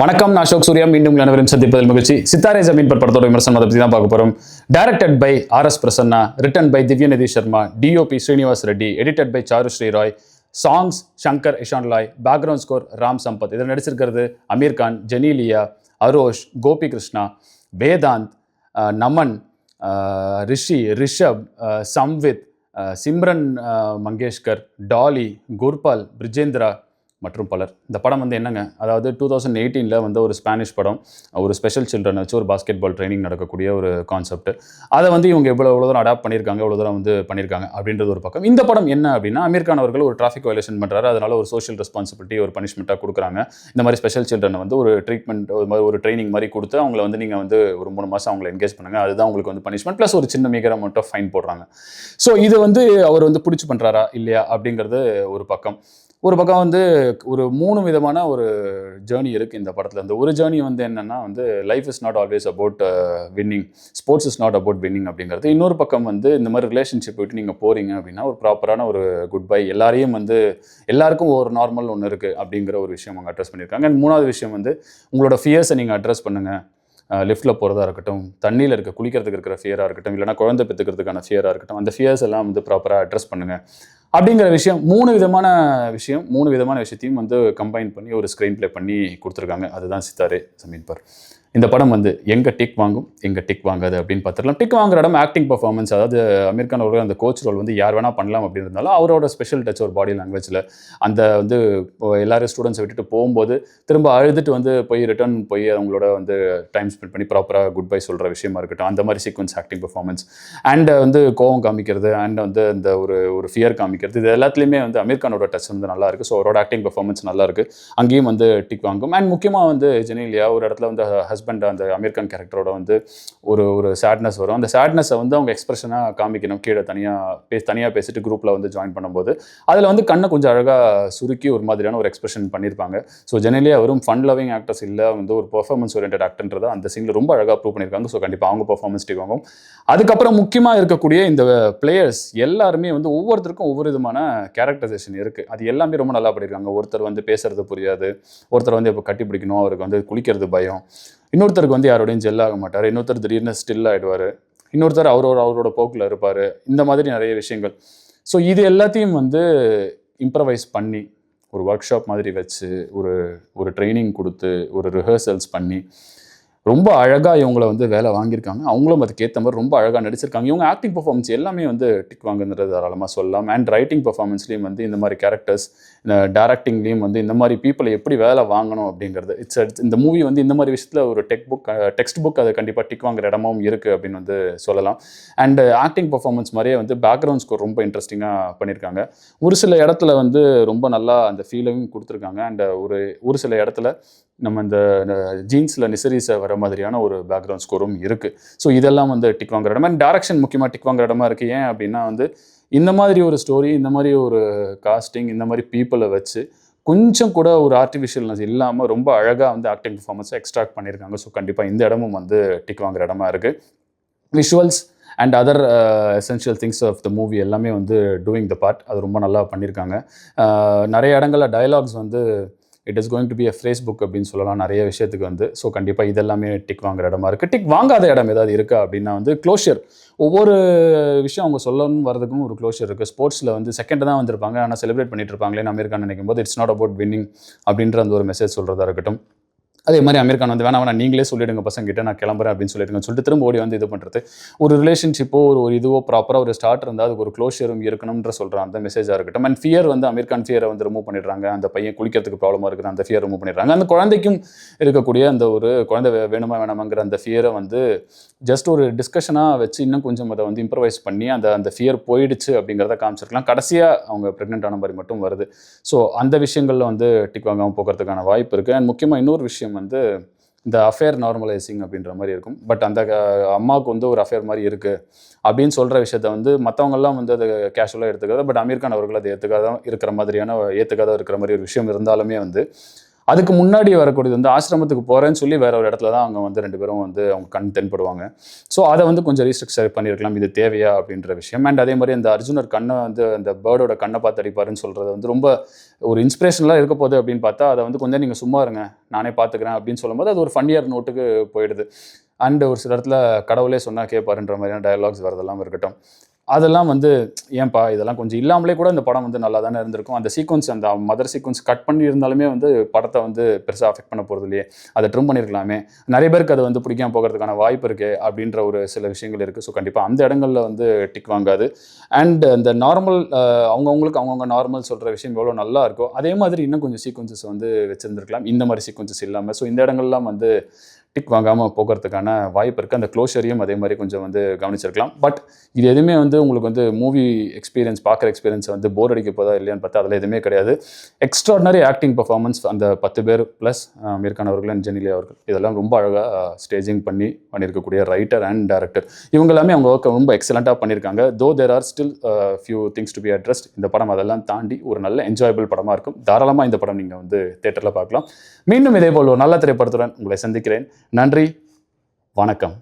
வணக்கம் நான் அசோக் சூர்யா. மீண்டும் அனைவரும் சந்திப்பதில் மகிழ்ச்சி. சித்தாரே ஜமீன் பர் படத்தோட விமர்சனம் அதை பற்றி தான் பார்க்க போகிறோம் directed by R S Prasanna written by Divyanidhi Sharma DOP Srinivas Reddy edited by Charu Shriray songs Shankar Ishaan Loy background score Ram Sampath. இதில் நடிச்சிருக்கிறது அமீர் கான் ஜெனீலியா அரோஷ் கோபி கிருஷ்ணா வேதாந்த் நமன் ரிஷி ரிஷப் சம்வித் சிம்ரன் மங்கேஷ்கர் டாலி குர்பால் பிரிஜேந்திரா மற்றும் பலர். இந்த படம் வந்து என்னங்க? அதாவது டூ தௌசண்ட் எயிட்டீனில் வந்து ஒரு ஸ்பானிஷ் படம் ஒரு ஸ்பெஷல் சில்ட்ரன் வச்சு ஒரு பாஸ்கெட் பால் ட்ரைனிங் நடக்கக்கூடிய ஒரு கான்செப்ட் அதை வந்து இவங்க எவ்வளோ எவ்வளோ தூரம் அடாப்ட் பண்ணியிருக்காங்க எவ்வளோ தூரம் வந்து பண்ணியிருக்காங்க அப்படின்றது ஒரு பக்கம். இந்த படம் என்ன அப்படின்னா அமீர் கான் அவர்கள் ஒரு டிராஃபிக் வயலேஷன் பண்ணுறாரு அதனால ஒரு சோஷியல் ரெஸ்பான்சிபிலிட்டி ஒரு பனிஷ்மெண்ட்டாக கொடுக்குறாங்க. இந்த மாதிரி ஸ்பெஷல் சில்ட்ரனை வந்து ஒரு ட்ரீட்மெண்ட் ஒரு மாதிரி ஒரு ட்ரைனிங் மாதிரி கொடுத்து அவங்கள வந்து நீங்கள் வந்து ஒரு மூணு மாதம் அவங்களை என்கேஜ் பண்ணுங்கள் அதுதான் உங்களுக்கு வந்து பனிஷ்மெண்ட் ப்ளஸ் ஒரு சின்ன மிகர மட்டும் ஃபைன் போடுறாங்க. ஸோ இது வந்து அவர் வந்து பிடிச்சி பண்ணுறாரா இல்லையா அப்படிங்கிறது ஒரு பக்கம். ஒரு பக்கம் வந்து ஒரு மூணு விதமான ஒரு ஜேர்னி இருக்குது இந்த படத்தில். வந்து ஒரு ஜேர்னி வந்து என்னென்னா வந்து life is not always about winning sports is not about winning அப்படிங்கிறது. இன்னொரு பக்கம் வந்து இந்த மாதிரி ரிலேஷன்ஷிப் விட்டு நீங்கள் போகிறீங்க அப்படின்னா ஒரு ப்ராப்பரான ஒரு குட் பை எல்லாரையும் வந்து எல்லாருக்கும் ஒரு நார்மல் ஒன்று இருக்குது அப்படிங்கிற ஒரு விஷயம் அவங்க அட்ரஸ் பண்ணியிருக்காங்க. அண்ட் மூணாவது விஷயம் வந்து உங்களோட ஃபியர்ஸை நீங்கள் அட்ரஸ் பண்ணுங்கள் லிஃப்ட்டில் போகிறதா இருக்கட்டும் தண்ணியில் இருக்க குளிக்கிறதுக்கு இருக்கிற ஃபியராக இருக்கட்டும் இல்லைனா குழந்தை பெற்றுக்கிறதுக்கான ஃபியராக இருக்கட்டும் அந்த ஃபியர்ஸ் எல்லாம் வந்து ப்ராப்பராக அட்ரஸ் பண்ணுங்கள் அப்படிங்கிற விஷயம் மூணு விதமான விஷயம் மூணு விதமான விஷயத்தையும் வந்து கம்பைன் பண்ணி ஒரு ஸ்க்ரீன் ப்ளே பண்ணி கொடுத்துருக்காங்க. அதுதான் சித்தாரே சமீன்பர் இந்த படம் வந்து எங்கே டிக் வாங்கும் எங்கே டிக் வாங்காது அப்படின்னு பார்த்துக்கலாம் டிக் வாங்குற இடம் ஆக்டிங் பர்ஃபார்மன்ஸ் அதாவது அமீர் கான் அவர்கள் அந்த கோச் ரோல் வந்து யார் வேணால் பண்ணலாம் அப்படின்னு இருந்தாலும் அவரோட ஸ்பெஷல் டச் ஒரு பாடி லாங்குவேஜில் அந்த வந்து எல்லாரும் ஸ்டூடெண்ட்ஸை விட்டுட்டு போகும்போது திரும்ப அழுதுட்டு வந்து போய் ரிட்டர்ன் போய் அவங்களோட வந்து டைம் ஸ்பெண்ட் பண்ணி ப்ராப்பராக குட் பை சொல்கிற விஷயமா இருக்கட்டும். அந்த மாதிரி சீக்வன்ஸ் ஆக்டிங் பர்ஃபார்மன்ஸ் அண்ட் வந்து கோவம் காமிக்கிறது அண்ட் வந்து இந்த ஒரு ஒரு ஃபியர் காமிக்கிறது இது எல்லாத்துலேயுமே வந்து அமீர் கானோட டச் வந்து நல்லா இருக்குது ஸோ அவரோட ஆக்டிங் பர்ஃபார்மன்ஸ் நல்லா இருக்குது அங்கேயும் வந்து டிக் வாங்கும். அண்ட் முக்கியமாக வந்து ஜெனிலியா ஒரு இடத்துல வந்து ஹஸ்பண்ட் அந்த அமெரிக்கன் கேரக்டரோட வந்து ஒரு ஒரு சேட்னஸ் வரும். அந்த சேட்னஸை வந்து அவங்க எக்ஸ்பிரஷனாக காமிக்கணும். கீழே தனியாக பேசி தனியாக பேசிட்டு குரூப்பில் வந்து ஜாயின் பண்ணும்போது. அதில் வந்து கண்ணை கொஞ்சம் அழகாக சுருக்கி ஒரு மாதிரியான ஒரு எக்ஸ்பிரஷன் பண்ணியிருப்பாங்க. ஸோ ஜெனரலியா அவரும் ஃபன் லவிங் ஆக்டர்ஸ் இல்லை வந்து ஒரு பெர்ஃபார்மன்ஸ் ஓரியன்ட் ஆக்டர்ன்றதை அந்த சீனில் ரொம்ப அழகாக ப்ரூவ் பண்ணியிருக்காங்க. ஸோ கண்டிப்பாக அவங்க பெர்ஃபார்மன்ஸ் டிக் அதுக்கப்புறம் முக்கியமாக இருக்கக்கூடிய இந்த பிளேயர்ஸ் எல்லாருமே வந்து ஒவ்வொருத்தருக்கும் ஒவ்வொரு விதமான கேரக்டரைசேஷன் இருக்குது அது எல்லாமே ரொம்ப நல்லா பண்ணியிருக்காங்க. ஒருத்தர் வந்து பேசுறது புரியாது. ஒருத்தர் வந்து இப்போ கட்டி பிடிக்கணும். அவருக்கு வந்து குளிக்கிறது பயம். இன்னொருத்தருக்கு வந்து யாரோடையும் ஜெல் ஆக மாட்டார். இன்னொருத்தர் திடீர்னு ஸ்டில் ஆகிடுவார் இன்னொருத்தர் அவரோட அவரோட போக்கில் இருப்பார். இந்த மாதிரி நிறைய விஷயங்கள். ஸோ இது எல்லாத்தையும் வந்து இம்ப்ரவைஸ் பண்ணி ஒரு ஒர்க் ஷாப் மாதிரி வச்சு ஒரு ஒரு ட்ரைனிங் கொடுத்து ஒரு ரிஹர்சல்ஸ் பண்ணி ரொம்ப அழகாக இவங்கள வந்து வேலை வாங்கியிருக்காங்க. அவங்களும் அதுக்கேற்ற மாதிரி ரொம்ப அழகாக நடிச்சிருக்காங்க. இவங்க ஆக்டிங் பர்ஃபார்மன்ஸ் எல்லாமே வந்து டிக் வாங்குன்றது தாராளமாக சொல்லலாம். அண்ட் ரைட்டிங் பர்ஃபார்மன்ஸ்லேயும் வந்து இந்த மாதிரி கேரக்டர்ஸ் இந்த டேரக்டிங்லேயும் வந்து இந்த மாதிரி பீப்புளை எப்படி வேலை வாங்கணும் அப்படிங்கிறது. இட்ஸ் இந்த மூவி வந்து இந்த மாதிரி விஷயத்தில் ஒரு டெக் புக் டெக்ஸ்ட் புக் அது கண்டிப்பாக டிக் வாங்குற இடமும் இருக்குது அப்படின்னு வந்து சொல்லலாம். அண்ட் ஆக்டிங் பர்ஃபார்மன்ஸ் மாதிரியே வந்து பேக்ரவுண்ட் ஸ்கோர் ரொம்ப இன்ட்ரெஸ்டிங்காக பண்ணியிருக்காங்க. ஒரு சில இடத்துல வந்து ரொம்ப நல்லா அந்த ஃபீலையும் கொடுத்துருக்காங்க. அண்ட் ஒரு ஒரு சில இடத்துல நம்ம இந்த ஜீன்ஸில் நிசரிஸை வர மாதிரியான ஒரு பேக்ரவுண்ட் ஸ்கோரும் இருக்குது ஸோ இதெல்லாம் வந்து டிக் வாங்குற இடம். அண்ட் டேரக்ஷன் முக்கியமாக டிக் வாங்குற இடமா இருக்குது ஏன் அப்படின்னா வந்து இந்த மாதிரி ஒரு ஸ்டோரி இந்த மாதிரி ஒரு காஸ்டிங் இந்த மாதிரி பீப்புளை வச்சு கொஞ்சம் கூட ஒரு ஆர்டிஃபிஷியல்னஸ் இல்லாமல் ரொம்ப அழகாக வந்து ஆக்டிங் பர்ஃபார்மன்ஸை எக்ஸ்ட்ராக்ட் பண்ணியிருக்காங்க ஸோ கண்டிப்பாக இந்த இடமும் வந்து டிக் வாங்குற இடமா இருக்குது visuals and other essential things of the movie எல்லாமே வந்து டூயிங் த பார்ட் அது ரொம்ப நல்லா பண்ணியிருக்காங்க uh, நிறைய இடங்களில் டயலாக்ஸ் வந்து it is going to be a face book அப்படின்னு சொல்லலாம். நிறைய விஷயத்துக்கு வந்து. ஸோ கண்டிப்பாக இதெல்லாமே டிக் வாங்குற இடமா இருக்குது டிக் வாங்காத இடம் ஏதாவது இருக்கா அப்படின்னா வந்து க்ளோஷர் ஒவ்வொரு விஷயம் அவங்க சொல்லணும் வரதுக்கும் ஒரு க்ளோஷர் இருக்குது ஸ்போர்ட்ஸில் வந்து செகண்ட் தான் வந்திருப்பாங்க. ஆனால் செலிப்ரேட் பண்ணிட்டு இருப்பாங்களேன்னு அமெரிக்கான்னு நினைக்கும் போது இட்ஸ் நாட் அபவுட் வின்னிங் அப்படின்ற அந்த ஒரு மெசேஜ் சொல்கிறதா இருக்கட்டும். அதே மாதிரி அமெரிக்கான் வந்து வேணாம் வேணா நீங்களே சொல்லிடுங்க பசங்கிட்ட நான் கிளம்புறேன் அப்படின்னு சொல்லிடுங்க சொல்லிட்டு திரும்ப ஓடி வந்து இது பண்ணுறது ஒரு ரிலேஷன்ஷிப்போ ஒரு ஒரு இதுவோ ப்ராப்பராக ஒரு ஸ்டார்ட் இருந்தால் அதுக்கு ஒரு க்ளோஷரும் இருக்கணும்ன்ற சொல்கிற அந்த மெசேஜாக இருக்கட்டும். அண்ட் ஃபியர் வந்து அமெரிக்கான் ஃபியரை வந்து ரிமூவ் பண்ணிடுறாங்க. அந்த பையன் குளிக்கிறதுக்கு ப்ராப்ளமாக இருக்குது அந்த ஃபியர் ரிமூவ் பண்ணிடுறாங்க. அந்த குழந்தைக்கும் இருக்கக்கூடிய அந்த ஒரு குழந்தை வேணுமா வேணாமாங்கிற அந்த ஃபியரை வந்து ஜஸ்ட் ஒரு டிஸ்கஷனாக வச்சு இன்னும் கொஞ்சம் அதை வந்து இம்ப்ரவைஸ் பண்ணி அந்த அந்த ஃபியர் போயிடுச்சு அப்படிங்கிறத காமிச்சிருக்கலாம். கடைசியாக அவங்க ப்ரெக்னென்ட் ஆன மாதிரி மட்டும் வருது. ஸோ அந்த விஷயங்களில் வந்து டிக் வாங்காமல் போகிறதுக்கான வாய்ப்பு இருக்குது அண்ட் முக்கியமாக இன்னொரு விஷயம் வந்து இந்த அஃபேர் நார்மலைசிங் அப்படின்ற மாதிரி இருக்கும். பட் அந்த அம்மாவுக்கு வந்து ஒரு அஃபேர் மாதிரி இருக்குது அப்படின்னு சொல்கிற விஷயத்த வந்து மற்றவங்கெல்லாம் வந்து அதை கேஷுவலாக எடுத்துக்காத பட் அமீர்கான் அவர்கள் அதை ஏற்றுக்காத இருக்கிற மாதிரியான ஏற்றுக்காத இருக்கிற மாதிரி ஒரு விஷயம் இருந்தாலுமே வந்து அதுக்கு முன்னாடி வரக்கூடியது வந்து ஆசிரமத்துக்கு போகிறேன்னு சொல்லி வேற ஒரு இடத்துல தான் அவங்க வந்து ரெண்டு பேரும் வந்து அவங்க கண் தென்படுவாங்க. ஸோ அதை வந்து கொஞ்சம் ரீஸ்ட்ரக்சர் பண்ணியிருக்கலாம். இது தேவையா அப்படின்ற விஷயம். அண்ட் அதே மாதிரி அந்த அர்ஜுனர் கண்ணை வந்து அந்த பேர்டோட கண்ணை பார்த்து அடிப்பாருன்னு சொல்கிறது வந்து ரொம்ப ஒரு இன்ஸ்பிரேஷனலாக இருக்க போகுது அப்படின்னு பார்த்தா அதை வந்து கொஞ்சம் நீங்கள் சும்மா இருங்க நானே பார்த்துக்கிறேன் அப்படின்னு சொல்லும்போது அது ஒரு ஃபன்னியர் நோட்டுக்கு போயிடுது. அண்டு ஒரு சில இடத்துல கடவுளே சொன்னால் கேட்பாருன்ற மாதிரியான டயலாக்ஸ் வரதெல்லாம் இருக்கட்டும். அதெல்லாம் வந்து ஏன்பா இதெல்லாம் கொஞ்சம் இல்லாமலே கூட இந்த படம் வந்து நல்லா தானே இருந்திருக்கும். அந்த சீக்வன்ஸ் அந்த மதர் சீக்வன்ஸ் கட் பண்ணி இருந்தாலுமே வந்து படத்தை வந்து பெருசாக அஃபெக்ட் பண்ண போகிறது இல்லையே. அதை ட்ரிம் பண்ணியிருக்கலாமே நிறைய பேருக்கு அது வந்து பிடிக்காம போகிறதுக்கான வாய்ப்பு இருக்குது அப்படின்ற ஒரு சில விஷயங்கள் இருக்குது ஸோ கண்டிப்பாக அந்த இடங்களில் வந்து டிக் வாங்காது. அண்ட் அந்த நார்மல் அவங்கவுங்களுக்கு அவங்கவுங்க நார்மல் சொல்கிற விஷயம் எவ்வளோ நல்லா இருக்கோ அதே மாதிரி இன்னும் கொஞ்சம் சீக்வன்சஸ் வந்து வச்சுருந்துருக்கலாம். இந்த மாதிரி சீக்வன்சஸ் இல்லாமல் ஸோ இந்த இடங்கள்லாம் வந்து டிக் வாங்காமல் போகிறதுக்கான வாய்ப்பு இருக்குது அந்த க்ளோஷரையும் அதே மாதிரி கொஞ்சம் வந்து கவனிச்சிருக்கலாம். பட் இது எதுவுமே வந்து உங்களுக்கு வந்து மூவி எக்ஸ்பீரியன்ஸ் பார்க்குற எக்ஸ்பீரியன்ஸ் வந்து போர் அடிக்க போதா இல்லையான்னு பார்த்தா அதில் எதுவுமே கிடையாது. எக்ஸ்ட்ராடினரி ஆக்டிங் பர்ஃபார்மன்ஸ் அந்த பத்து பேர் ப்ளஸ் மீர்கான் அவர்கள் அண்ட் ஜெனிலி அவர்கள். இதெல்லாம் ரொம்ப அழகாக ஸ்டேஜிங் பண்ணி பண்ணியிருக்கக்கூடிய ரைட்டர் அண்ட் டேரக்டர் இவங்க எல்லாமே அவங்க ஒர்க்கை ரொம்ப எக்ஸலண்ட்டாக பண்ணியிருக்காங்க. Though there are still few things to be addressed இந்த படம் அதெல்லாம் தாண்டி ஒரு நல்ல என்ஜாயபிள் படமாக இருக்கும். தாராளமாக இந்த படம் நீங்கள் வந்து தேட்டரில் பார்க்கலாம். மீண்டும் இதே போல் ஒரு நல்ல திரைப்படத்துடன் உங்களை சந்திக்கிறேன். நன்றி. வணக்கம்.